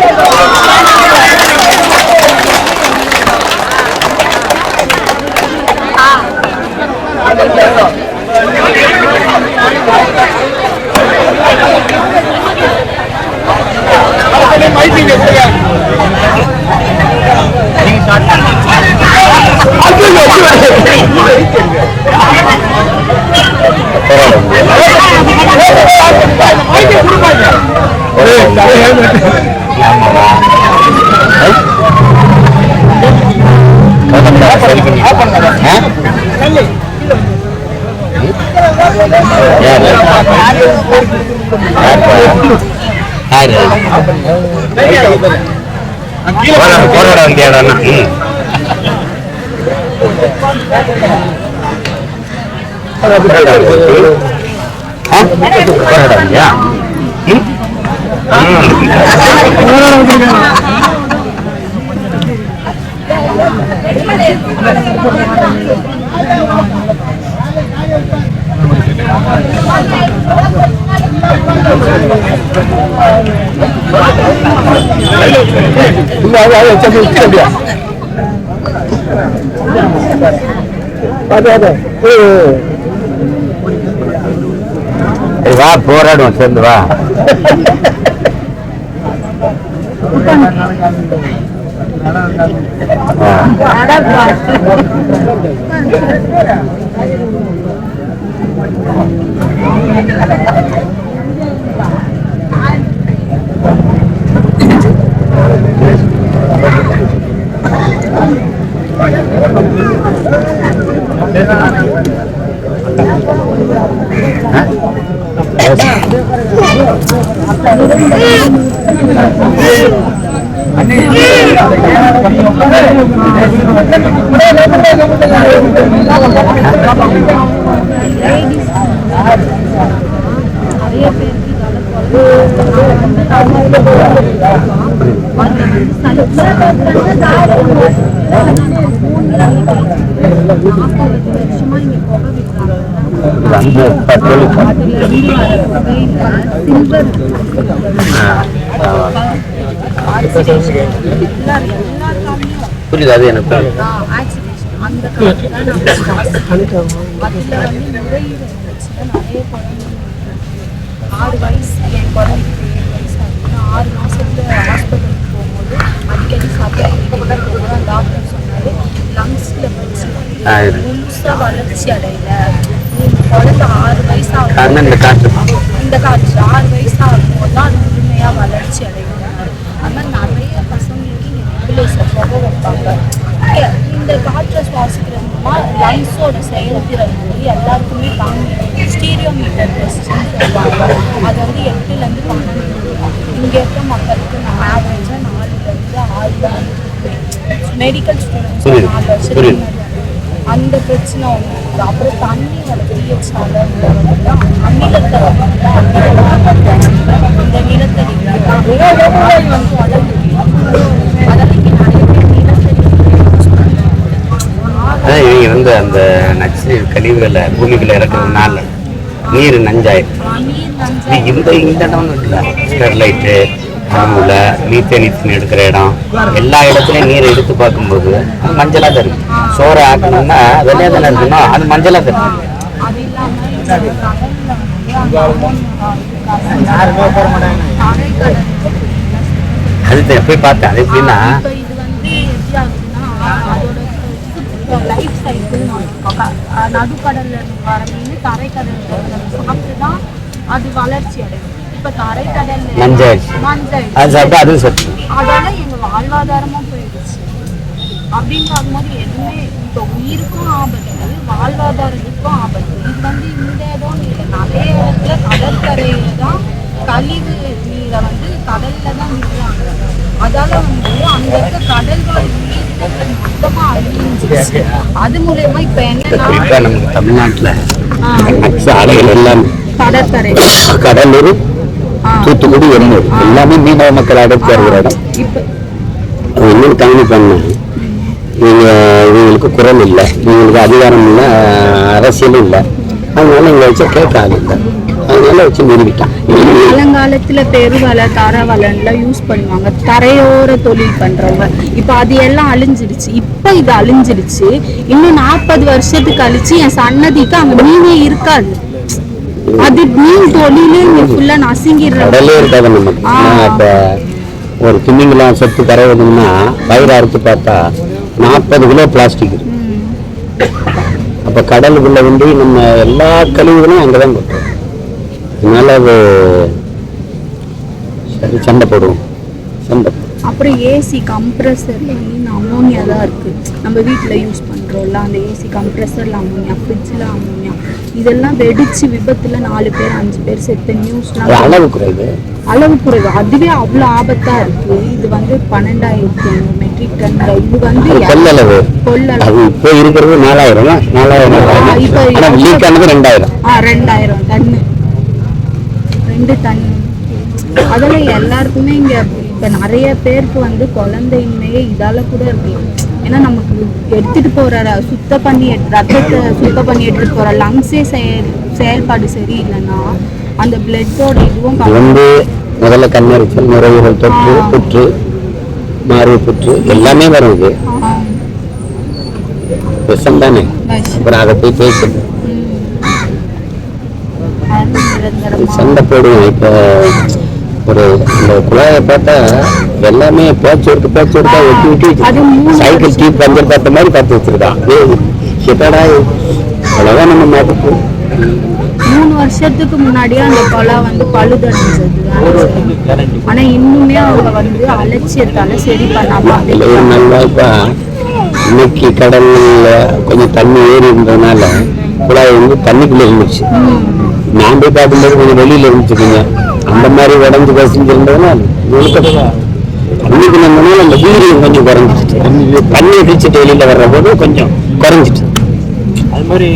Yeah. போராட வந்தியா போராட வந்தியா சரி, வா போராடுவோம் சேர்ந்து வா ஆ. புரியுது அது எனக்கு ஆறு வயசு என் குழந்தைக்கு ஏழு வயசு ஆறு மாசத்துல ஹாஸ்பிட்டலுக்கு போகும்போது அடிக்கடி சாப்பிட்டு போகும்போது டாக்டர் சொன்னாரு லங்ஸ்ல ஆ, பிரச்சனை இது. முழுசா வளர்ச்சி அடையல குழந்தை ஆறு வயசு ஆகும் இந்த காற்று ஆறு வயசு ஆகும்போது தான் அது முழுமையா வளர்ச்சி அடையும் அது மாதிரி நிறைய பசங்களுக்கு இங்க புகை வைப்பாங்க. இந்த காற்றை சுவாசிக்கிறது மூலமா லங்ஸோட செயல்திறன் வந்து எல்லாருக்குமே காமி ஸ்டீரியோ மீட்டர் டெஸ்ட்னு சொல்லுவாங்க அது வந்து எட்டுலேருந்து பன்னெண்டு இங்கே இருக்க மக்களுக்கு நான் ஆவரேஜாக நாலுலேருந்து ஆறு மெடிக்கல் ஸ்டூடெண்ட்ஸ் நாலு வருஷத்துக்கு அந்த பிரச்சனை இருக்குது. அப்புறம் தண்ணியோட பிஹெச்னால வந்து அமிலத்தை வந்து இந்த நிலத்தடி வந்து இவங்க வந்து அந்த நச்சு கழிவுகளை பூமிக்குள்ள இறக்குறதுனால நீர் நஞ்சாயிருக்கு நீர் நஞ்சா இது இந்த இந்த இடம் ஸ்டெர்லைட்டு அணுவில் மீத்தேனித்தின் எடுக்கிற இடம். எல்லா இடத்துலையும் நீரை எடுத்து பார்க்கும்போது அது மஞ்சளாக தரும் சோறை ஆக்கணும்னா வெளியே தானே இருக்கணும் அது மஞ்சளாக தான் அது போய் பார்த்தேன். அது எப்படின்னா இது அதோட லைஃப் சைக்கிள் நடுக்கடல்ல இருந்து வர மீன் தரைக்கடல்ல சாப்பிட்டு தான் அது வளர்ச்சி அடையும். இப்போ மஞ்சாயிடுச்சு. மஞ்சள். அது சாப்பிட்டா அதுவும் சத்து. அதால எங்க வாழ்வாதாரமும் போயிடுச்சு. அப்படின்னு பார்க்கும்போது எதுவுமே இப்போ உயிருக்கும் ஆபத்து வாழ்வாதாரத்துக்கும் ஆபத்து. இது வந்து இந்த இடம் இல்லை. நிறைய இடத்துல கடற்கரையில தான் கழிவு நீரை வந்து கடல்ல தான் விடுறாங்க. அதால வந்து அங்க இருக்க கடல்கள் மொத்தமா அழிஞ்சிருச்சு. அது மூலயமா இப்ப தமிழ்நாட்டில் நச்சு ஆலைகள் எல்லாமே கடற்கரை. கடலூர் தூத்துக்குடி எண்ணூர். எல்லாமே மீனவ மக்கள் அடைச்சி வருகிற இடம். இன்னொரு கவனி பண்ணேன் இவங்க இவங்களுக்கு குரல் இல்லை. இவங்களுக்கு அதிகாரம் இல்லை. அரசியலும் இல்லை. அதனால இங்கே வச்சு கேட்க ஆள் இல்லை அதனால வச்சு நிறுவிட்டான் பழங்காலத்துல பெருவலை தரவலைன்லாம் யூஸ் பண்ணுவாங்க. தரையோர தொழில் பண்றவங்க. இப்ப அது எல்லாம் அழிஞ்சிடுச்சு. இப்ப இது அழிஞ்சிடுச்சு. இன்னும் நாற்பது வருஷத்துக்கு கழிச்சு என் சன்னதிக்கு அங்க மீனே இருக்காது. அது மீன் தொழிலே இங்க ஃபுல்லா நசுங்கிடுறாங்க. கடலே இருக்காது நமக்கு. இப்ப ஒரு திமிங்கலம் செத்து கரை வருதுன்னா பயிர் அறுத்து பார்த்தா நாற்பது கிலோ பிளாஸ்டிக் இருக்கு அப்ப கடலுக்குள்ள வந்து நம்ம எல்லா கழிவுகளும் அங்கதான் கொட்டுறோம். அதனால அது சரி சண்டை போடுவோம். சண்டை அப்புறம் ஏசி கம்ப்ரஸர்ல வந்து அமோனியா தான் இருக்கு. நம்ம வீட்ல யூஸ் பண்றோம்ல அந்த ஏசி கம்ப்ரஸர்ல அமோனியா ஃப்ரிட்ஜ்ல அமோனியா இதெல்லாம் வெடிச்சு விபத்துல நாலு பேர் அஞ்சு பேர் செத்த நியூஸ்லாம் அளவு குறைவு. அளவு குறைவு. அதுவே அவ்வளோ ஆபத்தா இருக்கு. இது வந்து பன்னெண்டாயிரத்தி மெட்ரிக் டன். இது வந்து கொள்ளளவு. கொள்ளளவு. இப்போ இருக்கிறது நாலாயிரம்? நாலாயிரம் ஆ, இப்ப ஆனா லீக் ஆனது ரெண்டாயிரம். ஆ ரெண்டாயிரம். டன்னு ரெண்டு டன் அதில் எல்லாருக்குமே இங்க இப்ப நிறைய பேருக்கு வந்து குழந்தையின்மையே இதால கூட இருக்கு. ஏன்னா நமக்கு எடுத்துட்டு போற ர- சுத்தம் பண்ணி ரத்தத்தை சுத்தம் பண்ணி எடுத்துட்டு போற லங்ஸே செயல் செயல்பாடு சரியில்லைன்னா அந்த பிளட்டோட இதுவும் இது வந்து முதல்ல கண்ணெரிச்சல் நுரையீரல் தொற்று. புற்று மார்பு புற்று எல்லாமே ஆ, விஷம் தானே. அப்புறம் அதை போய் பேசுது ம். அது நிரந்தரமா சண்டை போடுவோம் இப்போ ஒரு இந்த குழாயை பார்த்தா எல்லாமே பேச்சு எடுத்து பேச்சு எடுத்தா ஒட்டி ஒட்டி சைக்கிள் டீப் பஞ்சர் பார்த்த மாதிரி பார்த்து வச்சிருக்கான். இது? அவ்வளவுதான் நம்ம மதிப்பு மூணு வருஷத்துக்கு முன்னாடியே அந்த கொலை வந்து பழுதடைஞ்சது. ஆனா இன்னுமே அவங்க வந்து அலட்சியத்தால சரி பண்ணாம நல்வாய்ப்பா இன்னைக்கு கடல்ல கொஞ்சம் தண்ணி ஏறி இருந்ததுனால குழாய் வந்து தண்ணிக்குள்ள இருந்துச்சு. நான் போய் பார்க்கும்போது கொஞ்சம் வெளியில இருந்துச்சுக்கீங்க அந்த மாதிரி உடஞ்சு கசிஞ்சிருந்ததுனால முழுக்க தண்ணிக்கு நம்மனால அந்த வீரியம் கொஞ்சம் குறைஞ்சிச்சு. தண்ணி அடிச்சுட்டு வெளியில வர்ற போது கொஞ்சம் குறைஞ்சிட்டு அது மாதிரி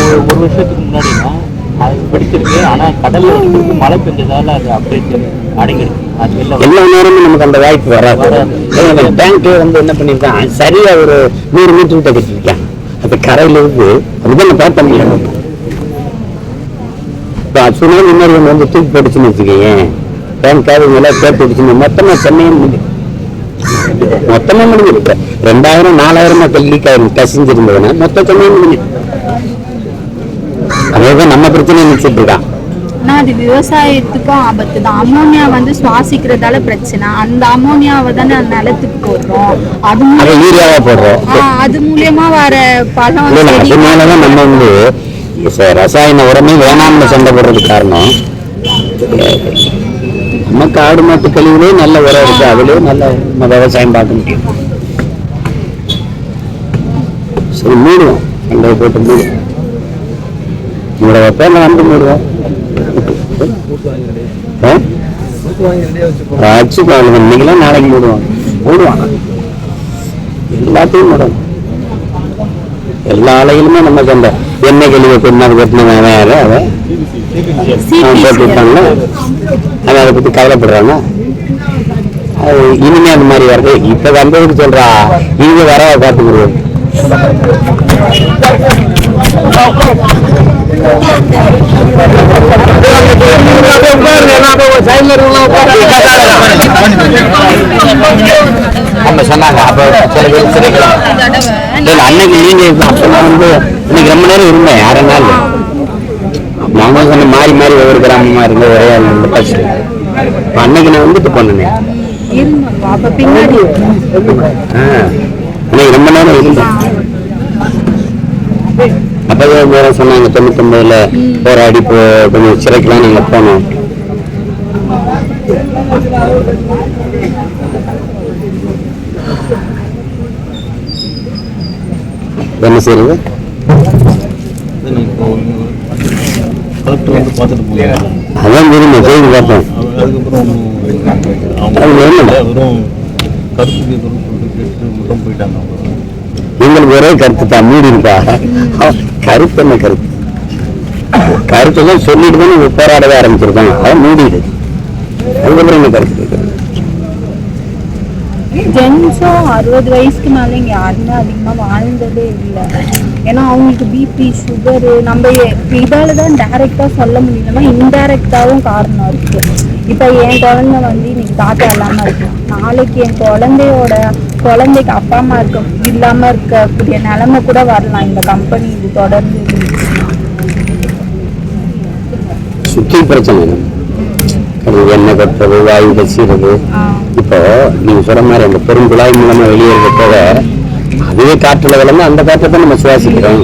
ஒரு வருஷத்துக்கு முன்னாடினா அது பிடிச்சிருக்கு. ஆனா கடல்ல வந்து மழை பெஞ்சதால அது அப்படியே வெளில எல்லா நேரமும் நமக்கு அந்த வாய்ப்பு வராது. பேங்க் வந்து என்ன பண்ணிருக்கான் சரியா ஒரு நூறு மீட்டர் கிட்ட கட்டிருக்கான் அது கரையில இருந்து அதுதான் நான் பார்த்த முடியும் இப்போ சுனாமி மாதிரி ஒன்று வந்து தூக்கி போட்டுச்சுன்னு வச்சுக்கோங்க பேங்காவது இவங்கெல்லாம் சேர்த்து விடுச்சுன்னு மொத்தமா சென்னையும் முடியும் மொத்தமா முடிஞ்சிடும் இப்ப ரெண்டாயிரம் நாலாயிரமா லீக் ஆயிரும். கசிஞ்சிருந்ததுன்னா மொத்த சென்னையும் முடியும் அதேதான் நம்ம பிரச்சனை நினைச்சிட்டு இருக்கான். அது விவசாயத்துக்கும் ஆபத்து தான். அமோனியா வந்து சுவாசிக்கிறதால பிரச்சனை. அந்த அமோனியாவை தானே நிலத்துக்கு போடுறோம். அது மூலியமா போடுறோம். அது மூலியமா வர பழம் அதனாலதான் நம்ம வந்து இப்போ ரசாயன உரமே வேணாம்னு சண்டை போடுறதுக்கு காரணம். நம்ம காடு மாட்டு கழிவுலயே நல்ல உரம் இருக்கு. அதுலயே நல்ல நம்ம விவசாயம் பார்க்க முடியும் சரி மூடுவோம். சண்டை போட்டு மூடுவோம். மூட வைப்ப நான் வந்து மூடுவோம். வச்சுக்கோங்க இன்னைக்கெல்லாம் நாளைக்கு மூடுவான் மூடுவான் எல்லாத்தையும் மூடணும் எல்லா ஆலையிலுமே சண்டை. கழிவை பின்னால் கட்டினவன் வேற அவன் விட்டாங்களா அவன் அதை பத்தி கவலைப்படுறாங்க அது இனிமே அந்த மாதிரி வருது இப்ப வந்ததுக்கு சொல்றா. இனிமே வர பார்த்து விடுவோம் நம்ம சொன்னாங்க. அப்ப சில பேர் அன்னைக்கு நீங்க வந்து இன்னைக்கு ரொம்ப நேரம் இருந்தேன் அரை நாள் நாங்க சொன்ன மாறி மாறி ஒவ்வொரு கிராமமா இருந்த ஒரே ஆள் இந்த பஸ் அன்னைக்கு நான் வந்துட்டு போனேன் அன்னைக்கு ரொம்ப நேரம் இருந்தேன் அப்பவே சொன்னாங்க தொண்ணூத்தொன்பதுல போராடி போ கொஞ்சம் சிறைக்கெல்லாம் நாங்க போனோம் என்ன செய்யறது கலெக்டர் வந்து பார்த்துட்டு போகிறாங்க அதான் தெரியுமா செய்தி பார்த்தேன் அதுக்கப்புறம் அவங்க? வெறும் கருத்து கேட்கணும்னு சொல்லிட்டு கேட்டு மட்டும் போயிட்டாங்க எங்களுக்கு ஒரே கருத்து தான் மூடி இருக்கா? கருத்து என்ன கருத்து? கருத்து தான் சொல்லிட்டு தான் போராடவே ஆரம்பிச்சிருக்காங்க. அதை மூடிடு. அதுக்கப்புறம் என்ன கருத்து? ஜென்ஸும் அறுபது வயசுக்கு மேலே இங்கே யாருமே அதிகமாக வாழ்ந்ததே இல்லை. ஏன்னா அவங்களுக்கு பிபி சுகரு நம்ம இதால் தான் டைரெக்டாக சொல்ல முடியலன்னா இன்டைரக்டாகவும் காரணம் இருக்குது இப்போ என் குழந்தை வந்து இன்னைக்கு தாத்தா இல்லாமல் இருக்கும் நாளைக்கு என் குழந்தையோட குழந்தைக்கு அப்பா அம்மா இருக்க இல்லாமல் இருக்கக்கூடிய நிலமை கூட வரலாம் இந்த கம்பெனி இது தொடர்ந்து. சுற்றி பிரச்சனை அது எண்ணெய் கட்டுறது வாயு கசிறது. இப்போ நீங்க சொல்ற மாதிரி அந்த பெரும் குழாய் மூலமா வெளியேற போக அதுவே காற்றுல விளங்க அந்த காற்றை தான் நம்ம சுவாசிக்கிறோம்.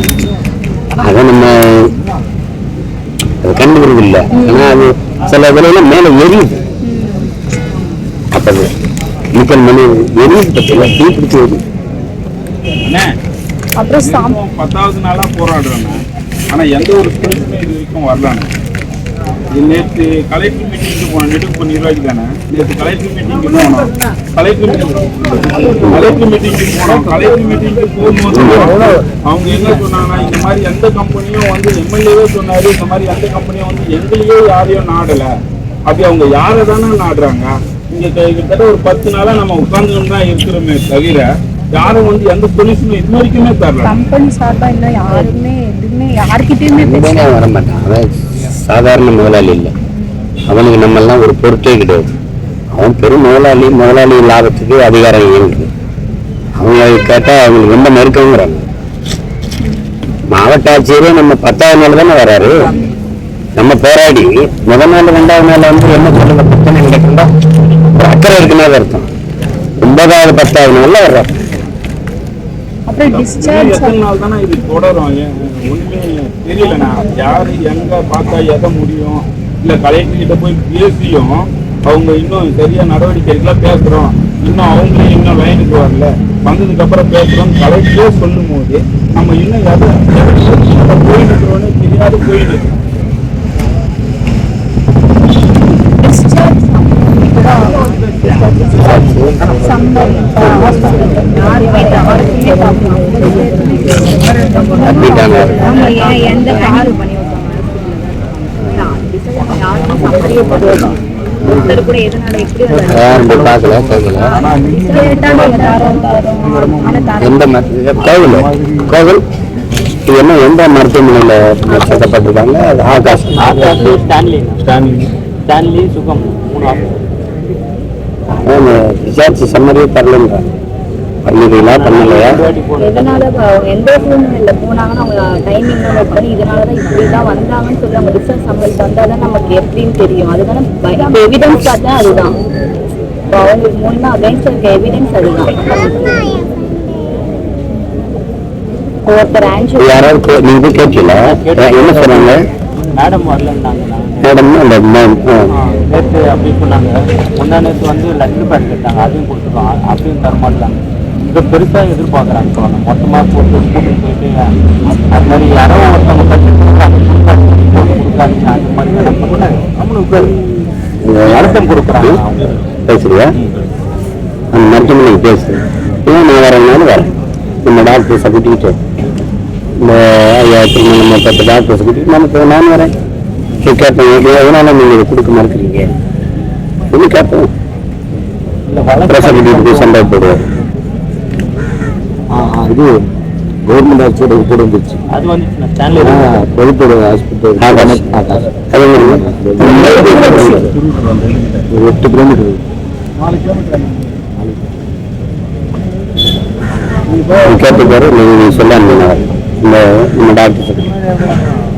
அதை நம்ம அது கண்டுக்கிறது இல்லை. ஆனா அது சில விலையில மேல எரியுது. அப்ப அது நிக்கல் மணி எரியுது பத்தில தீ பிடிச்சி எரியுது. அப்புறம் பத்தாவது நாளா போராடுறோங்க ஆனா எந்த ஒரு இது வரைக்கும் இது நேற்று கலெக்டர் மீட்டிங்க்கு போனோம் நெடுப்பு நிர்வாகி தானே? நேற்று கலெக்டர் மீட்டிங்க்கு போனோம். கலெக்டர் கலெக்டர் மீட்டிங்க்கு போனோம். கலெக்டர் மீட்டிங்க்கு போகும்போது அவங்க என்ன சொன்னாங்கன்னா இந்த மாதிரி எந்த கம்பெனியும் வந்து எம்எல்ஏவே சொன்னாரு. இந்த மாதிரி எந்த கம்பெனியும் வந்து எங்களையே யாரையும் நாடல. அப்படி அவங்க யாரை தானே நாடுறாங்க? இங்க கிட்டத்தட்ட ஒரு பத்து நாளா நம்ம உட்கார்ந்துட்டு தான் இருக்கிறோமே தவிர யாரும் வந்து எந்த சொல்யூஷனும் இது வரைக்குமே தரல. கம்பெனி சார்பா இன்னும் யாருமே எதுவுமே பேசல வர அவன் சாதாரண முதலாளி இல்லை. அவனுக்கு நம்ம எல்லாம் ஒரு பொருட்டே கிடையாது. அவன் பெரும் முதலாளி முதலாளி லாபத்துக்கு அதிகாரம் இயங்குது. அவங்க கேட்டா அவங்களுக்கு ரொம்ப நெருக்கங்கிறாங்க மாவட்ட ஆட்சியரே நம்ம பத்தாவது நாள் தானே வராரு? நம்ம போராடி முதல் நாள் ரெண்டாவது நாள் வந்து என்ன சொல்லுங்க பிரச்சனை நடக்குதா ஒரு அக்கறை இருக்குன்னா அர்த்தம். ஒன்பதாவது பத்தாவது நாள்ல வர்றாரு. அப்புறம் டிஸ்சார்ஜ் ஒண்ணுமே தெரியலண்ணா. யாரு எங்க பார்த்தா எதை முடியும்? இல்ல கலெக்டர் கிட்ட போய் பேசியும் அவங்க இன்னும் சரியா நடவடிக்கை பேசுறோம். இன்னும் அவங்களே இன்னும் லைனுக்கு வரல. வந்ததுக்கு அப்புறம் பேசுறோம் கலெக்டரே சொல்லும் போது நம்ம இன்னும் எதை எதை போயிட்டு இருக்கிறோன்னு தெரியாது போயிட்டு இருக்கோம். கோவில் கோவில் என்ன எந்த மருத்துவமனையில சேர்க்கப்பட்டிருக்காங்க Akash. Akash. Stanley. Stanley. Stanley சுகம். மூணு ஆப்ஷன் ரிசார்ஜ் சம்மரியே தரலங்க. பண்ணிருக்கீங்களா பண்ணலையா? எதனால அவங்க எந்த சூழ்நிலையில போனாங்கன்னு அவங்க டைமிங் நோட் பண்ணி இதனாலதான் இப்படி தான் வந்தாங்கன்னு சொல்லி அவங்க ரிசர்ச் தந்தாதான் நமக்கு எப்படின்னு தெரியும். அதுதானே எவிடன்ஸ் பார்த்தா அதுதான். இப்போ அவங்களுக்கு முன்னா அகைன்ஸ்ட் இருக்க எவிடன்ஸ் அதுதான். ஒருத்தர் ஆன்சர் யாராவது கே- நீங்க போய் கேட்கல என்ன சொன்னாங்க? மேடம் வரலன்னாங்க. மேடம் அந்த மேம் நேற்று அப்படி சொன்னாங்க. முந்தா நேற்று வந்து லட்டு பேட் கேட்டாங்க அதையும் கொடுத்துருக்கோம் அப்படியும் தர மாட்டாங்க இதை பெருசாக எதிர்பார்க்குறாங்க இப்போ மொத்தமாக போட்டு கூட்டிட்டு போயிட்டு அது மாதிரி யாரோ ஒருத்தவங்க கட்டி கொடுக்குறாங்க போட்டு கொடுக்காதீங்க. அந்த மாதிரி எல்லாம் பண்ணாங்க நம்மளுக்கு அழுத்தம் கொடுக்குறாங்க. பேசுறியா? அந்த மருத்துவமனைக்கு பேசு ஏன் நான் வரேன்னாலும் வரேன். நம்ம டாக்டர்ஸை கூட்டிக்கிட்டு. இந்த ஐயா திரும்ப நம்ம பத்து டாக்டர்ஸை கூட்டிட்டு நம்ம நான் வரேன். போய் கேட்பேன் "ஏன் எதனால நீங்க இதை கொடுக்க பிரச கூட்டிட்டு போய் சண்டை போடுவார் இது கவர்மெண்ட் ஆட்சியோட கூட வந்துச்சு அது வந்துச்சு ஸ்டான்லி பொதுப்போட ஹாஸ்பிட்டல் அதே மாதிரி ஒரு எட்டு கிலோமீட்டர் கேட்டு பாரு நீங்க சொல்ல இந்த இந்த நம்ம டாக்டர்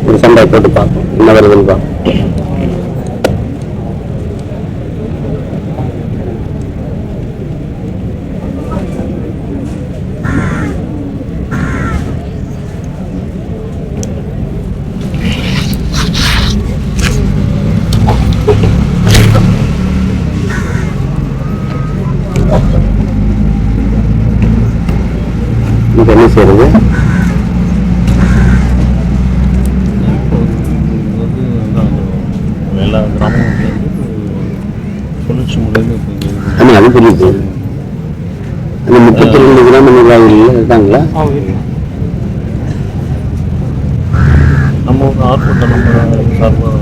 ஒரு சண்டை போட்டு பார்ப்போம் என்ன வருதுன்னு பார்ப்போம் என்ன செய்யறது புரியுது அந்த முப்பத்தி ரெண்டு கிராம நிர்வாகிகள் இருக்காங்களா? நம்ம ஆர்ப்பாட்டம் நம்ம சார்பாக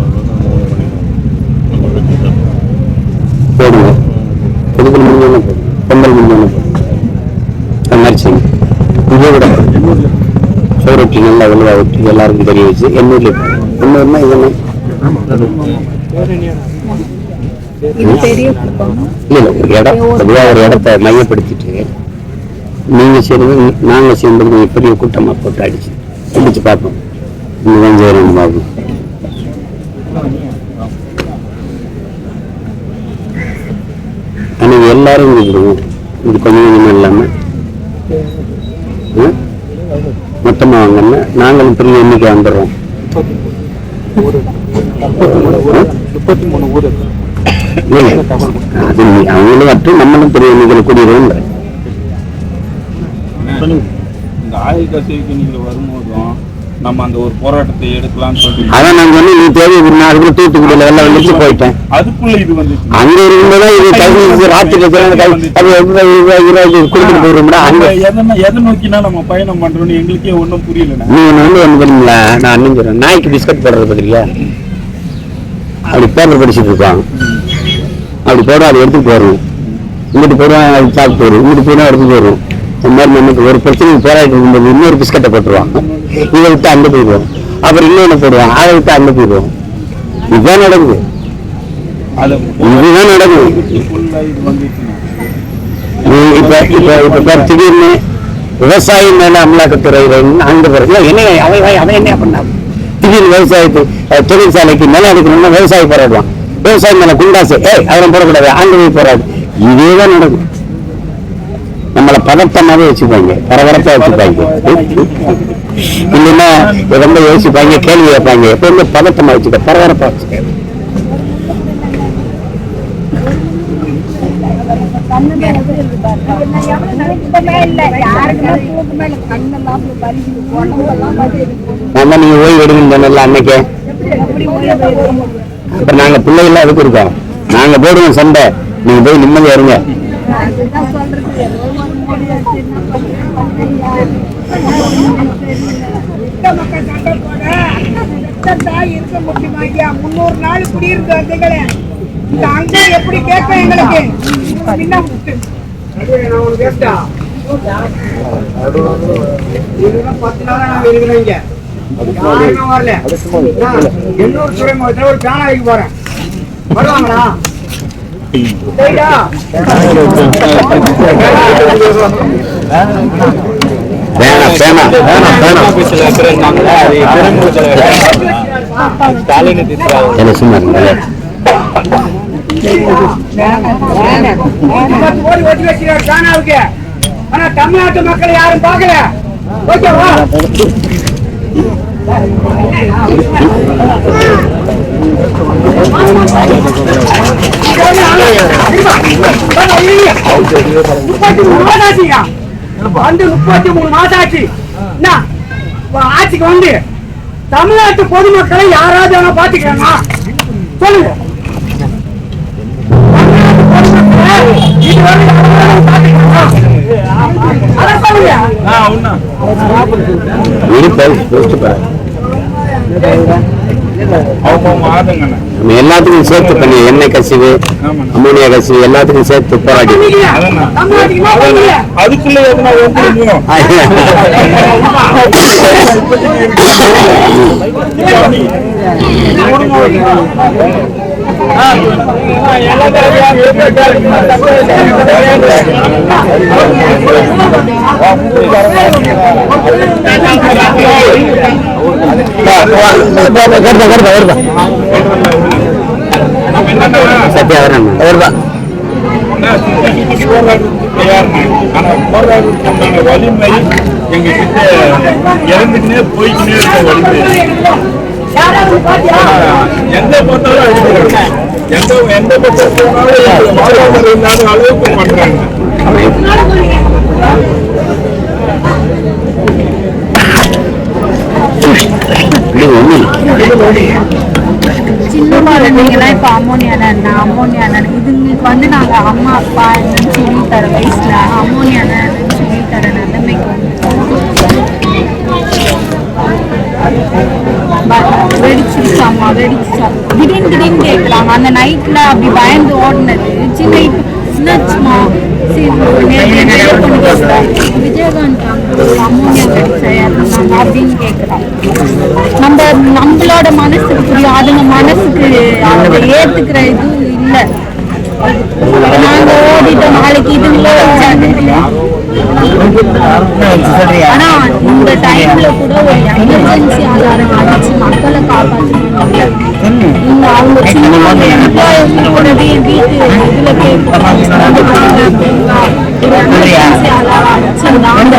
போடுங்க. பொதுக்கள் முடிஞ்சு போடுங்க? பொங்கல் முடிஞ்சோன்னு அது மாதிரி செய்யும் இங்கே கூட சோரொட்டி நல்லா வெள்ளையா ஒட்டி எல்லாருக்கும் தெரிய வச்சு எண்ணூர்ல எண்ணூர்னா இதெல்லாம் இது இல்ல இடம் பொதுவாக ஒரு இடத்த மையப்படுத்திட்டு நீங்க செய்யறது நாங்க செய்யும்போது நீங்க பெரிய கூட்டமா போட்டு அடிச்சு அடிச்சு பார்ப்போம். இன்னும் செய்யணும் பார்ப்போம் ஆனா இது எல்லாரும் கூப்பிடுவோம் இது கொஞ்சம் கொஞ்சமா இல்லாம. ம்? மொத்தமா வாங்கன்னா நாங்களும் பெரிய எண்ணிக்கை வந்துடுறோம். முப்பத்தி மூணு ஊர் இல்ல, அது அவங்களும் மட்டும் நம்மளும் பெரிய எண்ணிக்கையில் கூடிடுவோம் இந்த ஆயுள் கசிவுக்கு நீங்க வரும்போதும் நம்ம அந்த ஒரு போராட்டத்தை எடுக்கலாம்னு சொல்லிட்டு. அதான் நான் சொன்னேன் நீ தேவை நான் அதுக்குள்ள தூத்துக்குடியில எல்லாம் வந்துச்சு போயிட்டேன். அதுக்குள்ள இது வந்துச்சு. அங்க இருக்கும்போது இது கை ராத்திரி கொடுத்துட்டு போயிருந்தா அங்க எதை நோக்கினா நம்ம பயணம் பண்றோம்னு எங்களுக்கே ஒன்றும் புரியலண்ணே. நீ ஒண்ணு வந்து என்ன தெரியுங்களா நான் அண்ணன் சொல்றேன் நாய்க்கு பிஸ்கட் போடுறது பத்திரிக்கா அப்படி பேப்பர் படிச்சுட்டு இருப்பான் அப்படி போடும் அதை எடுத்துகிட்டு போயிடுவோம் இங்கிட்டு போயிடுவோம் அது சாப்பிட்டு வரும் இங்கிட்டு போடுவோம் எடுத்து வரும். இந்த மாதிரி நமக்கு ஒரு பிரச்சனைக்கு போராடிட்டு இருக்கும்போது இன்னொரு பிஸ்கட்டை போட்டுருவாங்க இதை விட்டு அங்கே போயிடுவோம் அப்புறம் இன்னொன்று போடுவாங்க அதை விட்டு அங்கே போயிடுவோம் இதுதான் நடக்குது. இதுதான் நடக்குது. full இப்ப இப்ப இப்ப திடீர்னு விவசாயி மேல அமலாக்கத்துறை அந்த பிறகு என்ன அவன் அவன் என்ன பண்ணா திடீர்னு விவசாயத்து தொழிற்சாலைக்கு நிலம் எடுக்கணும்னா விவசாயி போராடுவான். விவசாயம் மேல குண்டாசு. ஏய் அதெல்லாம் போடக்கூடாது. அங்க போறாது இதே தான் நடக்கும். நம்மளை பதட்டமாவே வச்சுப்பாங்க. பரபரப்பா வச்சுப்பாங்க. இல்லைன்னா ரொம்ப யோசிப்பாங்க கேள்வி கேட்பாங்க. எப்பவுமே பதட்டமா வச்சுக்க பரபரப்பா வச்சுக்க. நீங்க ஓய்வு எடுக்கணும் சொன்னல அன்னைக்கு. இப்போ நாங்கள் எடுக்க நாங்க அதுக்கு இருக்கோம் நாங்க போடுவோம் சண்டை நீங்க போய் நிம்மதியா இருங்க இருக்க முடியுமா முன்னூறு நாள் குடியிருந்து வந்தீங்களே அங்க எப்படி கேட்க எங்களுக்கு பத்து நாளா இங்க. வரல. நான் துறைமுகத்துல ஒரு பேனா வைக்க போறேன் வருவாங்களா ஆனா தமிழ்நாட்டு மக்கள் யாரும் பார்க்கல ஓகேவா முப்பத்தி மூணு மாசம் ஆச்சுயா வந்து முப்பத்தி மூணு மாசம் ஆச்சு என்ன ஆட்சிக்கு வந்து தமிழ்நாட்டு பொதுமக்களை யாராவது அவனை பாத்துக்கிறாங்க சொல்லுங்க தமிழ்நாட்டு பொதுமக்களை பாத்துக்கிறாங்களா? எல்லாத்துக்கும் சேர்த்து பண்ணி எண்ணெய் கசிவு அமோனியா கசிவு எல்லாத்துக்கும் சேர்த்து போராடி. அதுக்குள்ள சத்யா வரேன் வருதா வலிமை எங்க கிட்ட இறந்துக்கினே போய்க்கினே இருக்க வலிமை எந்த பார்த்தாலும் எந்த எந்த பக்கம் போனாலும் அளவுக்கு பண்றாங்க? சின்னமா இருந்தீங்கன்னா இப்போ குழந்தைங்கலாம் இப்ப அம்மோனியால என்ன அம்மோனியால இதுங்களுக்கு வந்து நாங்க அம்மா அப்பா என்னன்னு சொல்லி தர வயசுல அம்மோனியால என்னன்னு சொல்லி தர நிலைமைக்கு வந்து வெடிச்சிருச்சாமா வெடிச்சா திடீர்னு திடீர்னு கேட்கலாம் அந்த நைட்ல அப்படி பயந்து ஓடினது சின்ன இப்ப என்னாச்சுமா விஜயகாந்த் இருந்தாங்க அப்படின்னு கேட்குறாங்க நம்ம நம்மளோட மனசுக்கு புரியும் அதுங்க மனசுக்கு அதை ஏத்துக்கிற இது இல்லை. நாங்க ஓடிட்டோம் நாளைக்கு இதுங்களே வச்சாங்க. ஆனா இந்த டைம்ல கூட ஒரு எமர்ஜென்சி ஆதாரம் அடிச்சு மக்களை காப்பாற்றணும் இந்த அவங்க சின்ன எம்ப்ளாயர்ஸ் கூட வீட்டு இதுல எமர்ஜென்சி அந்த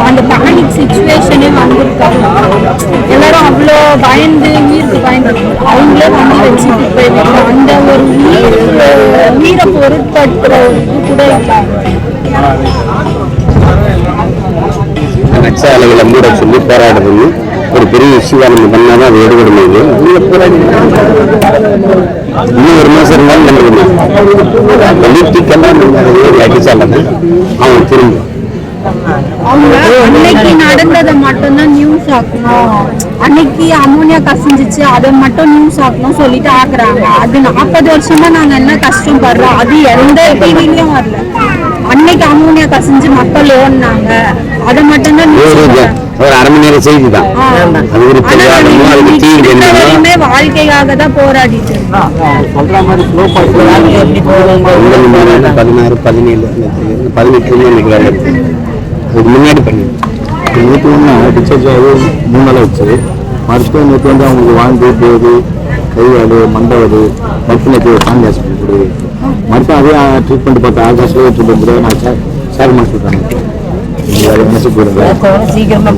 அந்த பேனிக் சுச்சுவேஷனே வந்திருக்காங்க எல்லாரும் அவ்வளோ பயந்து உயிருக்கு பயந்து அவங்களே வந்து வச்சுட்டு போயிருக்காங்க அந்த ஒரு உயிர் உயிரை பொருட்படுத்துற இது கூட அலைகளை மூட சொல்லி போராடுறது ஒரு பெரிய விஷயம் நம்ம பண்ணாதான் அது எடுபட முடியுது நீங்க போராடி இன்னும் ஒரு மாசம் இருந்தாலும் நல்லது பொலிட்டிக்கெல்லாம் அடிச்சாலும் அவன் திரும்ப அவங்க அன்னைக்கு நடந்ததை மட்டும்தான் நியூஸ் ஆக்கணும். அன்னைக்கு அமோனியா கசிஞ்சிச்சு அதை மட்டும் நியூஸ் ஆக்கணும் சொல்லிட்டு ஆக்குறாங்க. அது நாற்பது வருஷமா நாங்க என்ன கஷ்டப்படுறோம் அது எந்த டிவிலயும் வரல. அன்னைக்கு அமோனியா கசிஞ்சு மக்கள் ஓடினாங்க. அதை மட்டும்தான் நியூஸ் ஒரு அரை மணி நேரம் செய்தி தான் அது ஒரு அதுக்கு தீர்வு வாழ்க்கைக்காக தான் போராடிட்டு. சொல்ற மாதிரி பதினாறு பதினேழு. பதினெட்டு மணி. அதுக்கு முன்னாடி பண்ணி. நேற்று ஒன்று டிஸ்சார்ஜ் ஆகி மூணு நாள் வச்சு மருத்துவம் நேற்று வந்து அவங்களுக்கு வாழ்ந்து போகுது கைவாடு மண்டவடு மருத்துவக்கு சாமி ஹாஸ்பிட்டல் கொடு மருத்துவம் அதே ட்ரீட்மெண்ட் பார்த்து ஆகாஷ்லேயே ட்ரீட்மெண்ட் நான் சார் சார் மாஸ்டர் சீக்கிரமா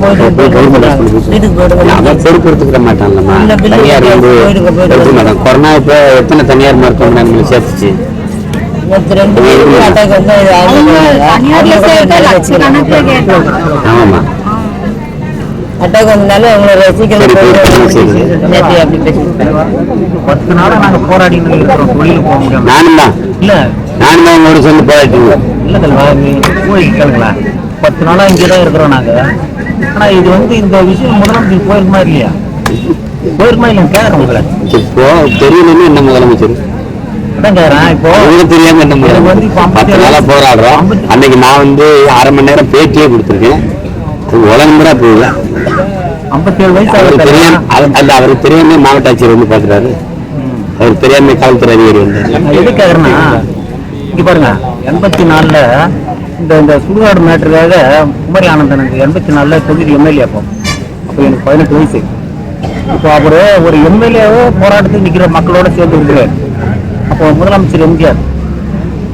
போயிட்டு மாட்டான்லம்மா. தனியார் வந்து மாட்டான் கொரோனா இப்போ எத்தனை தனியார் மருத்துவமனை நம்மளுக்கு சேர்த்துச்சு ஆமாம்மா. அட்டாக் வந்தனால அவங்கள சீக்கிரம் பத்து நாளா நாங்க போராடின்னு இருக்கிறோம் தொழில் போக முடியாம. நானும் தான் இல்ல. நானும் தான் உங்களோட சொல்லி போராட்டிங்க இல்ல தலைவா நீ போய் கேளுங்களா பத்து நாளா இங்கே தான் இருக்கிறோம் நாங்க. ஆனா இது வந்து இந்த விஷயம் முதலமைச்சர் போயிருக்குமா இல்லையா? போயிருக்குமா இல்லையா? கேட்கறேன் உங்களை. இப்போ தெரியலன்னு என்ன முதலமைச்சர்? தெரியாம என்ன பத்து நாளா போராடுறோம். ஐம்பத்தி- அன்னைக்கு நான் வந்து அரை மணி நேரம் பேட்டியே கொடுத்துருக்கேன். அது உலகம்புறா போகுது. ஐம்பத்தேழு வயசு அவருக்கு தெரியாம அல்ல அவருக்கு தெரியாம மாவட்ட ஆட்சியர் வந்து பாக்குறாரு அவருக்கு தெரியாம காவல்துறை அதிகாரி வந்து. நான் எது கேட்கறேன்னா இங்க பாருங்க எண்பத்தி நாலுல இந்த இந்த சுடுகாடு மேட்டருக்காக குமரி ஆனந்தனுக்கு எண்பத்தி நாலில் தொகுதி எம்எல்ஏ அப்போ. அப்போ எனக்கு பதினெட்டு வயசு. இப்போ அவரு ஒரு எம்எல்ஏவோ போராட்டத்துக்கு நிற்கிற மக்களோட சேர்ந்து இருக்கிறார். அப்போ முதலமைச்சர் எம்ஜிஆர்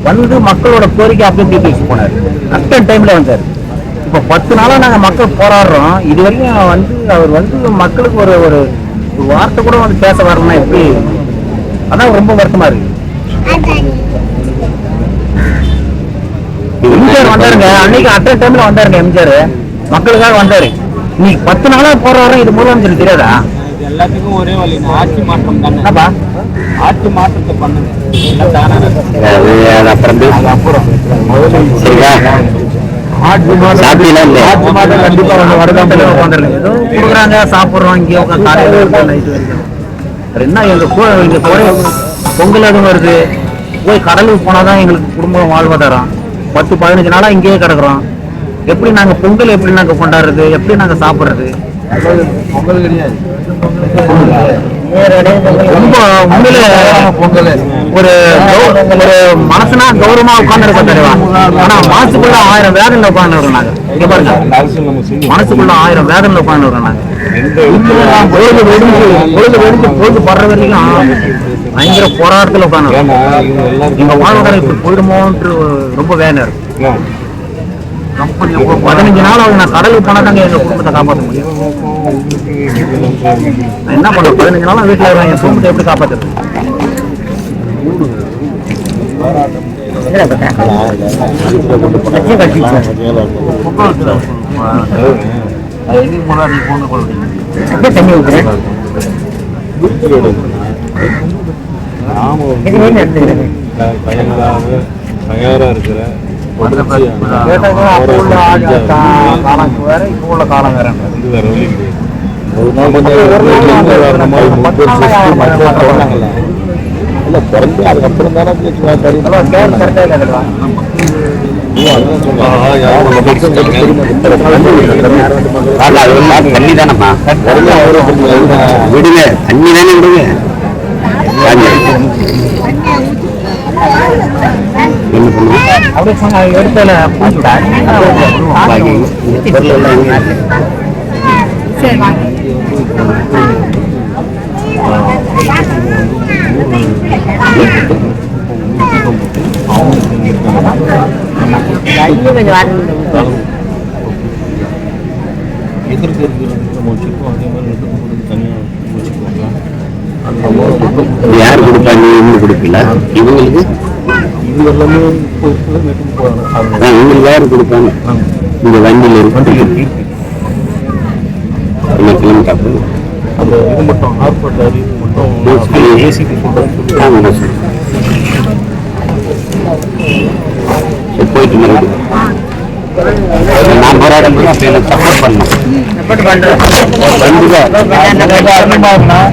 வந்து மக்களோட கோரிக்கை அப்படியே தீர்த்து வச்சு போனார். அட்டன் டைமில் வந்தார். இப்போ பத்து நாளாக நாங்கள் மக்கள் போராடுறோம். இது வரைக்கும் வந்து அவர் வந்து மக்களுக்கு ஒரு ஒரு வார்த்தை கூட வந்து பேச வரணும்னா எப்படி? அதான் ரொம்ப வருத்தமாக இருக்குது எம்ஜிஆர் வந்தாருங்க. அன்னைக்கு அட்டன் டைம்ல வந்தாருங்க எம்ஜிஆர். மக்களுக்காக வந்தாரு. இன்னைக்கு பத்து நாளா போராடுறோம். இது முதலமைச்சர் தெரியாதா? எல்லாத்துக்கும் ஒரே வழி ஆட்சி மாற்றம் தானே. என்னப்பா? ஆட்சி மாற்றத்தை பண்ணுங்க. அப்புறம் கொடுக்குறாங்க சாப்பிடுறோம் இங்கே என்ன எங்க பொங்கல் எதுவும் வருது. போய் கடலுக்கு போனாதான் எங்களுக்கு குடும்பம் வாழ்வாதாரம். பத்து பதினஞ்சு நாளா இங்கேயே கிடக்குறோம். எப்படி நாங்க பொங்கல் எப்படி நாங்க கொண்டாடுறது? எப்படி நாங்க சாப்பிடுறது? பொங்கல் கிடையாது ரொம்ப உண்மையிலே பொங்கல் ஒரு ஒரு மனசுனா கௌரவமா உட்கார்ந்து தெரியுமா? ஆனா மனசுக்குள்ள ஆயிரம் வேதனையில உட்கார்ந்து நாங்க. இங்க பாருங்க. மனசுக்குள்ள ஆயிரம் வேதனையில உட்கார்ந்து நாங்க. பொழுது வெடிஞ்சு பொழுது வெடிஞ்சு பொழுது படுற வரைக்கும் பயங்கர போராட்டத்துல உட்கார்ந்து எங்க வாழ்வாதாரம் இப்படி போயிடுமோன்ட்டு ரொம்ப வேதனை இருக்கு. கம்பெனி பதினஞ்சு நாள் ஆகுது நான் கடலுக்கு போனா தாங்க எங்க குடும்பத்தை காப்பாற்ற முடியும். நான் என்ன பண்ணுவேன்? பதினஞ்சு நாளா வீட்டுல இருக்கேன் என் குடும்பத்தை எப்படி காப்பாத்துறது? தண்ணி ஊத்துறேன் தயாரா இருக்கிற கா- வேற உள்ள வேற இது வேற இல்ல பிறந்து அதுக்கப்புறம் தானே அது தண்ணி தானம்மா விடுங்க தண்ணி தானே விடுங்க வாங்க. என்ன பண்ணுவோம் அப்படியே சொன்னாங்க எடுத்தல பாக்கி இந்த பொருள் எல்லாம் எங்க இருக்கு? சரி வாங்க கொஞ்சம் வாடகை எதிர்க்கு இருக்கிறது நம்ம வச்சுருக்கோம் அதே மாதிரி எதிர்க்கு கொடுத்து தனியாக வச்சுக்கோங்க அந்த இது யார் கொடுப்பாங்க நீ இவங்க கொடுப்பீங்களா? இவங்களுக்கு? இது எல்லாமே இவங்களுக்கு யார் கொடுப்பாங்க? இந்த வண்டியில் இருக்கு கிலோமீட்டர் அந்த இது மட்டும் ஹார்பர்ட் அறிவு மட்டும் ஏசிக்கு சொல்கிறேன் ஆமாம் சார் போயிட்டு மறுபடியும் அப்போ எனக்கு சப்போர்ட் பண்ணணும் சப்போர்ட் நான்